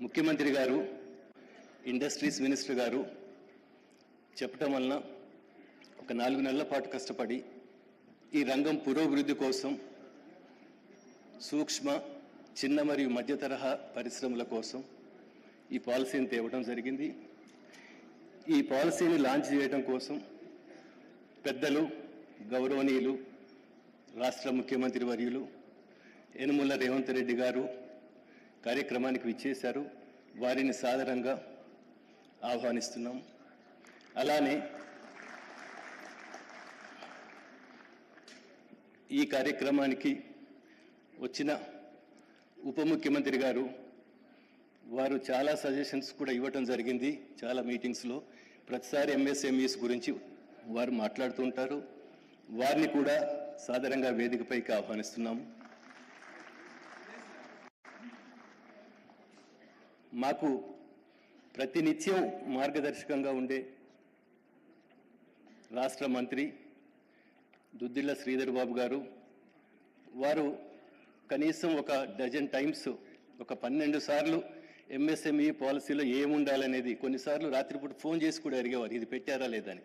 ముఖ్యమంత్రి గారు industries minister గారు చెప్పటం వలన ఒక నాలుగు నెలల పాటు కష్టపడి ఈ రంగం పురోభివృద్ధి కోసం సూక్ష్మ చిన్న మరియు మధ్య తరహా పరిశ్రమల కోసం ఈ పాలసీని తేవడం జరిగింది. ఈ పాలసీని లాంచ్ చేయడం కోసం పెద్దలు గౌరవనీయులు రాష్ట్ర ముఖ్యమంత్రి వర్యులు యనుమల రేవంత్ రెడ్డి గారు కార్యక్రమానికి విచ్చేశారు. వారిని సాధారణంగా ఆహ్వానిస్తున్నాం. అలానే ఈ కార్యక్రమానికి వచ్చిన ఉప ముఖ్యమంత్రి గారు వారు చాలా సజెషన్స్ కూడా ఇవ్వటం జరిగింది. చాలా మీటింగ్స్లో ప్రతిసారి ఎంఎస్ఎంఈస్ గురించి వారు మాట్లాడుతుంటారు వారిని కూడా సాధారణంగా వేదికపైకి ఆహ్వానిస్తున్నాము మాకు ప్రతినిత్యం మార్గదర్శకంగా ఉండే రాష్ట్ర మంత్రి దుద్దిల్ల శ్రీధర్ బాబు గారు వారు కనీసం ఒక డజన్ టైమ్స్ ఒక పన్నెండు సార్లు ఎంఎస్ఎంఈ పాలసీలో ఏముండాలనేది కొన్నిసార్లు రాత్రిపూట ఫోన్ చేసి కూడా అడిగేవారు ఇది పెట్టారా లేదని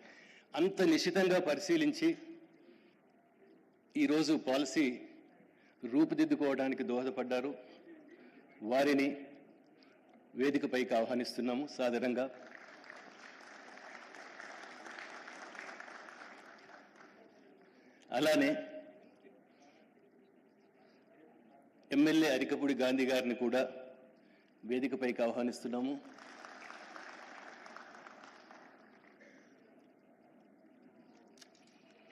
అంత నిశితంగా పరిశీలించి ఈరోజు పాలసీ రూపుదిద్దుకోవడానికి దోహదపడ్డారు. వారిని వేదికపైకి ఆహ్వానిస్తున్నాము. సాధారణంగా అలానే ఎమ్మెల్యే అరికపూడి గాంధీ గారిని కూడా వేదికపైకి ఆహ్వానిస్తున్నాము.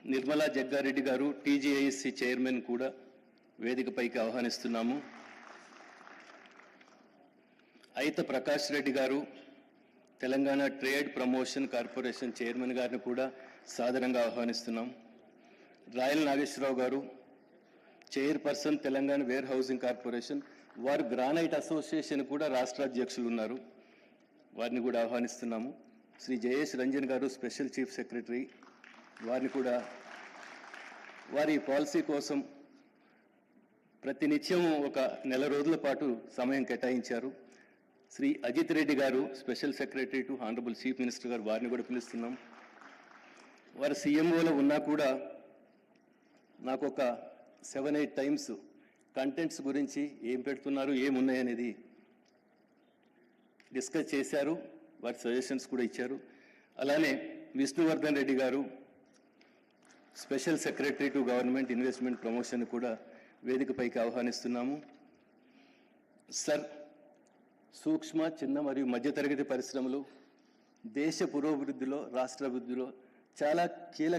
నిర్మలా జగ్గారెడ్డి గారు టీజీఐఎస్సి చైర్మన్ కూడా వేదికపైకి ఆహ్వానిస్తున్నాము. అయిత ప్రకాష్ రెడ్డి గారు Telangana trade promotion corporation chairman గారిని కూడా సాధారణంగా ఆహ్వానిస్తున్నాం. రాయల్ నాగేశ్వరరావు గారు chairperson Telangana warehousing corporation వారు గ్రానైట్ అసోసియేషన్ కూడా రాష్ట్ర అధ్యక్షులు ఉన్నారు. వారిని కూడా ఆహ్వానిస్తున్నాము. శ్రీ జయేష్ రంజన్ గారు స్పెషల్ చీఫ్ సెక్రటరీ వారిని కూడా వారి పాలసీ కోసం ప్రతినిత్యం ఒక నెల రోజుల పాటు సమయం కేటాయించారు. శ్రీ అజిత్ రెడ్డి గారు special secretary to honourable chief minister గారు వారిని కూడా పిలుస్తున్నాం. వారు సీఎంఓలో ఉన్నా కూడా నాకు ఒక సెవెన్ ఎయిట్ టైమ్స్ కంటెంట్స్ గురించి ఏం పెడుతున్నారు ఏమున్నాయనేది డిస్కస్ చేశారు. వారి సజెషన్స్ కూడా ఇచ్చారు. అలానే విష్ణువర్ధన్ రెడ్డి గారు special secretary to government investment promotion కూడా వేదికపైకి ఆహ్వానిస్తున్నాము. సార్ సూక్ష్మ చిన్న మరియు మధ్యతరగతి పరిశ్రమలు దేశ పురోభివృద్ధిలో రాష్ట్ర అభివృద్ధిలో చాలా కీలక